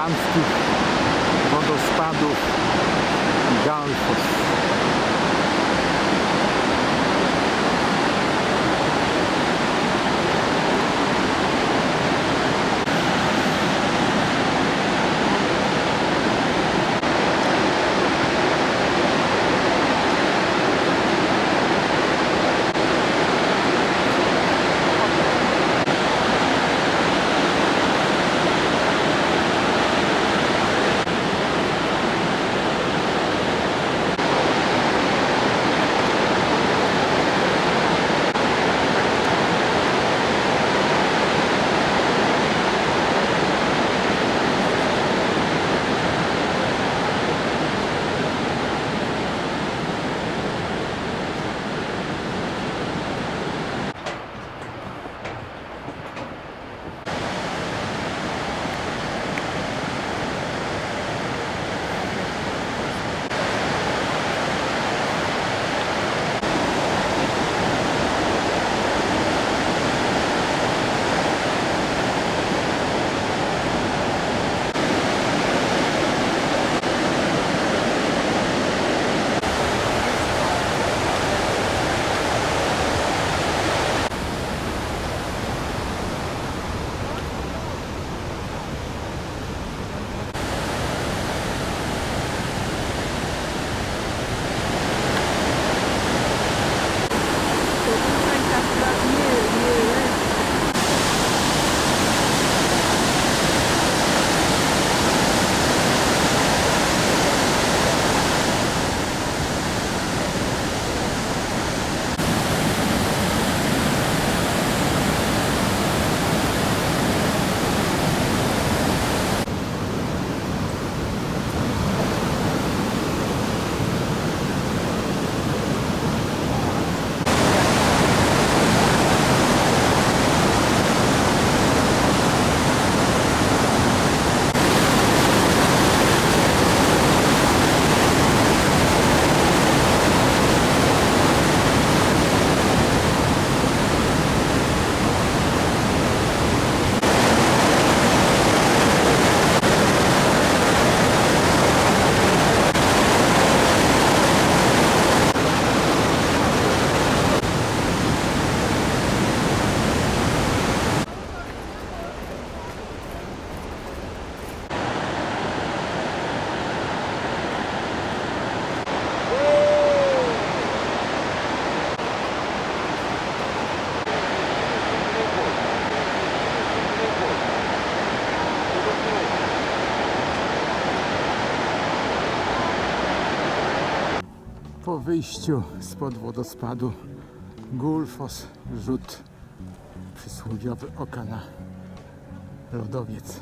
islandzkich wodospadów Galfos. Wyjściu spod wodospadu Gulfos rzut przysłowiowy oka na lodowiec.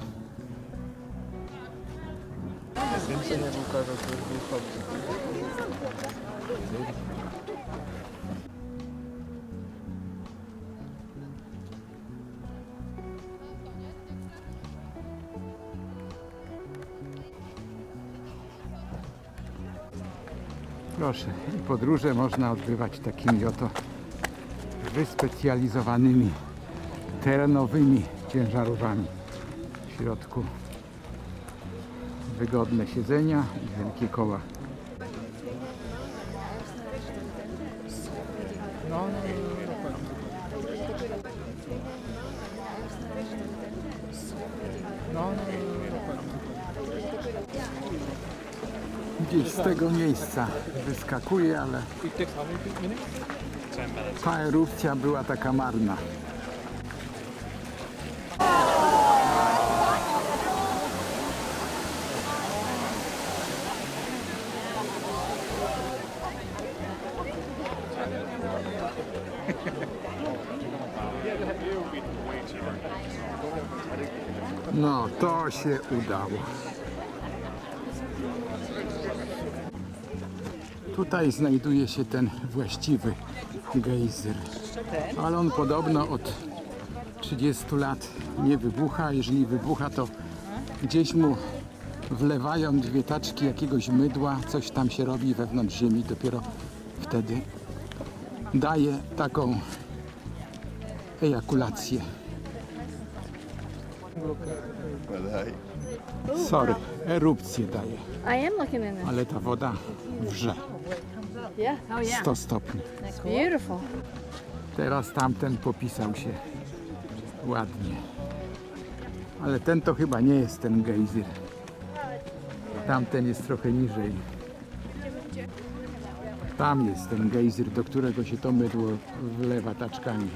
Proszę, i podróże można odbywać takimi oto wyspecjalizowanymi terenowymi ciężarówkami. W środku wygodne siedzenia i wielkie koła. No, no, no, no, no, Gdzieś z tego miejsca wyskakuje, ale ta erupcja była taka marna. No, to się udało. Tutaj znajduje się ten właściwy gejzer. Ale on podobno od 30 lat nie wybucha. Jeżeli wybucha, to gdzieś mu wlewają dwie taczki jakiegoś mydła, coś tam się robi wewnątrz ziemi, dopiero wtedy daje taką ejakulację. Sorry, erupcję daje, I am looking in it. ale ta woda wrze. Yeah. Oh 100 stopni. It's beautiful. Teraz tamten popisał się ładnie. Ale ten to chyba nie jest ten gejzir. Tamten jest trochę niżej. Tam jest ten gejzir, do którego się to mydło wlewa taczkami.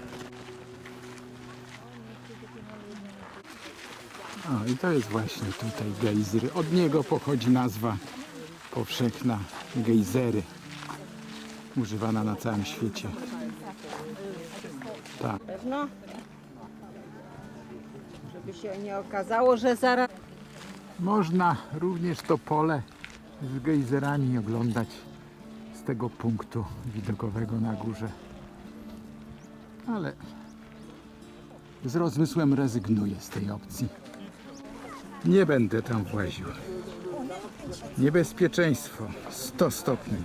O, i to jest właśnie tutaj gejzir. Od niego pochodzi nazwa powszechna gejzery. Używana na całym świecie. Tak. Pewno. Żeby się nie okazało, że zaraz Można również to pole z gejzerami oglądać z tego punktu widokowego na górze. Ale z rozmysłem rezygnuję z tej opcji. Nie będę tam właził. Niebezpieczeństwo 100 stopni.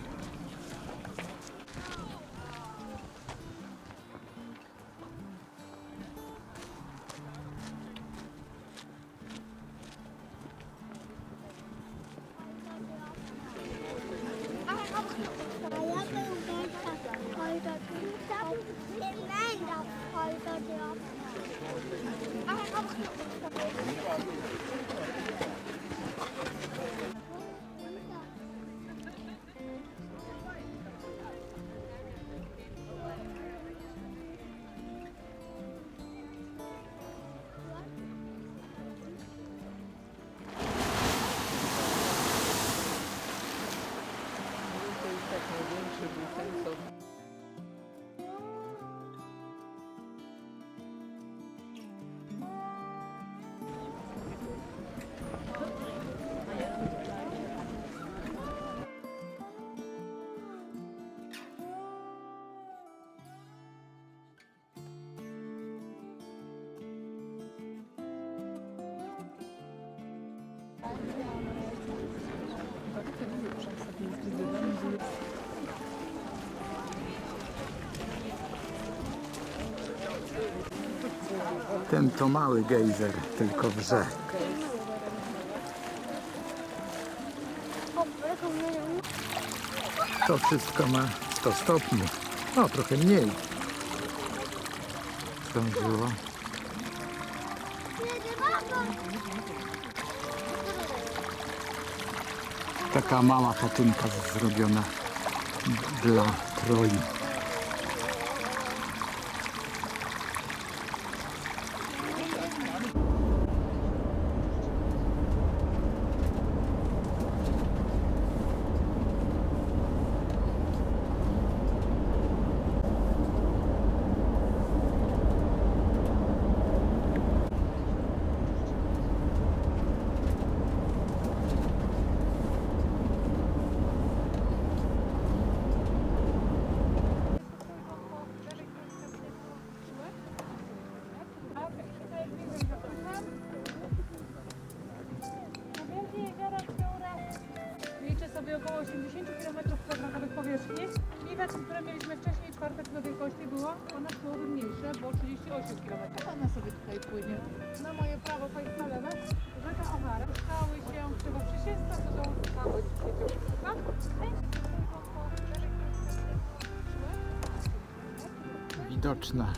Ten to mały gejzer, tylko wrze. To wszystko ma 100 stopni. No, trochę mniej. Zdążyło. Taka mała patynka zrobiona dla troli. 80 km2 powierzchni. I te, które mieliśmy wcześniej, czwartek do wielkości było ponad połowę mniejsze, bo 38 km. Ona sobie tutaj płynie na moje prawo, państwa lewe. Rzeka Owara. Stały się chyba przysięsta, to są skały Widoczna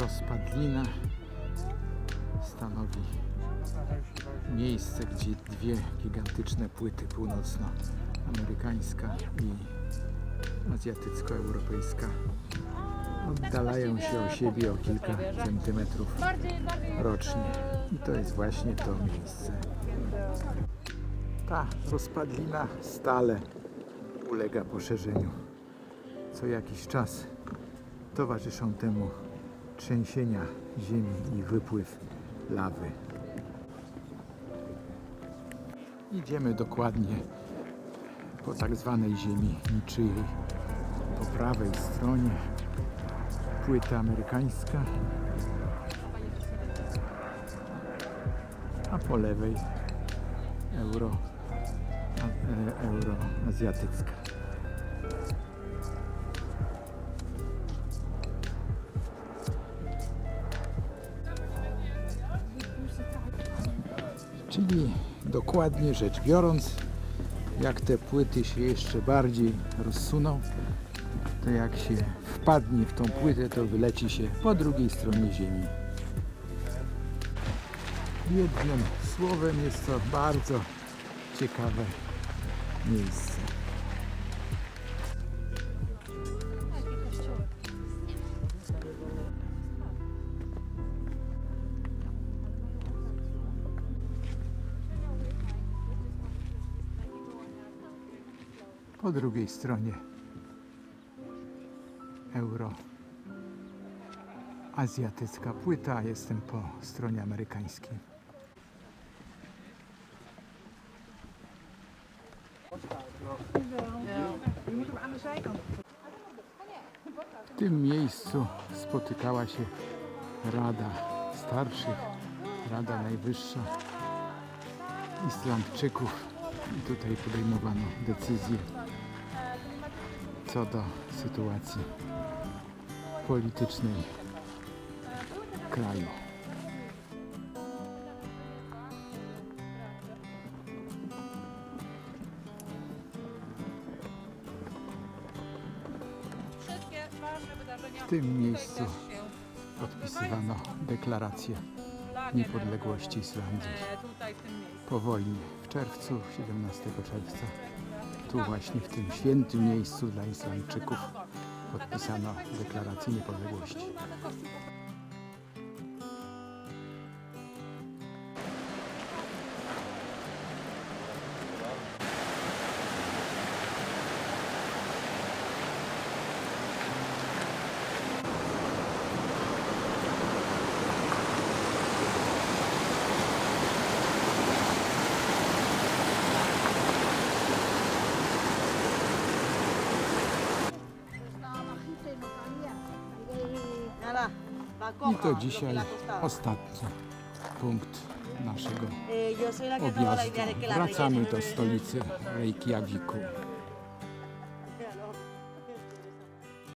rozpadlina stanowi miejsce, gdzie dwie gigantyczne płyty północnoamerykańska i azjatycko-europejska oddalają się o siebie o kilka centymetrów rocznie. I to jest właśnie to miejsce. Ta rozpadlina stale ulega poszerzeniu. Co jakiś czas towarzyszą temu trzęsienia ziemi i wypływ lawy. Idziemy dokładnie po tak zwanej ziemi niczyjej. Po prawej stronie płyta amerykańska, a po lewej euro, e, euroazjatycka. I dokładnie rzecz biorąc, jak te płyty się jeszcze bardziej rozsuną, to jak się wpadnie w tą płytę, to wyleci się po drugiej stronie Ziemi. Jednym słowem jest to bardzo ciekawe miejsce. Po drugiej stronie. Euro. Azjatycka płyta, jestem po stronie amerykańskiej. W tym miejscu spotykała się Rada Starszych, Rada Najwyższa Islandczyków. I tutaj podejmowano decyzje co do sytuacji politycznej kraju. Wydarzenia W tym miejscu podpisywano deklarację niepodległości Islandii e, po wojnie w czerwcu, 17 czerwca. Tu właśnie w tym świętym miejscu dla Islandczyków podpisano deklarację niepodległości. I to dzisiaj ostatni punkt naszego la objazdu. Wracamy do stolicy Reykjaviku.